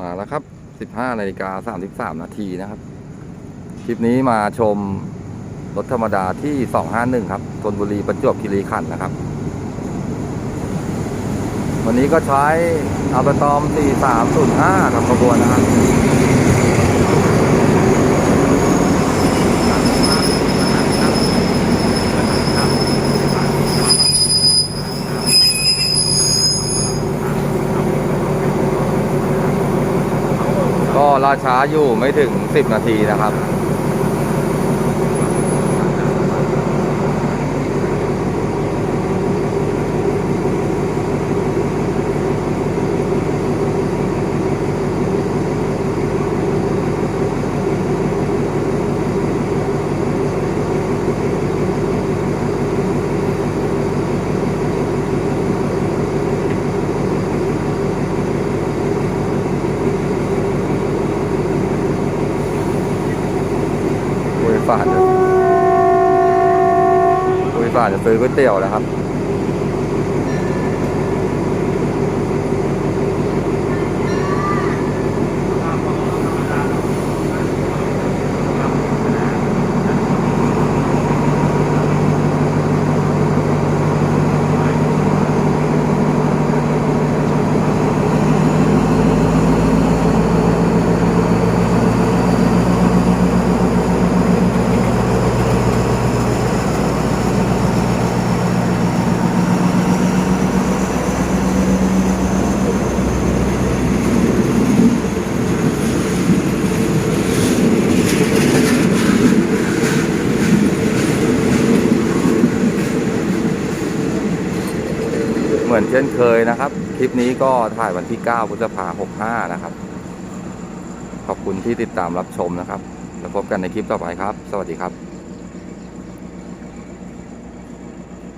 มาแล้วครับ 15นาฬิกา33 นาทีนะครับ คลิปนี้มาชมรถธรรมดาที่ 251 ครับชนบุรีประจวบคีรีขันธ์นะครับ วันนี้ก็ใช้อัลตอม 4305ทำขบวนนะครับ ก็ราช้าอยู่ไม่ถึง 10 นาทีนะครับ คุย ฝ่านจะคุยฝ่านจะซื้อก๋วยเตี๋ยวแล้วครับ เหมือนเช่นเคยนะครับ คลิปนี้ก็ถ่ายวันที่ 9 พฤษภาคม 65 นะครับ ขอบคุณที่ติดตามรับชมนะครับ แล้วพบกันในคลิปต่อไปครับ สวัสดีครับ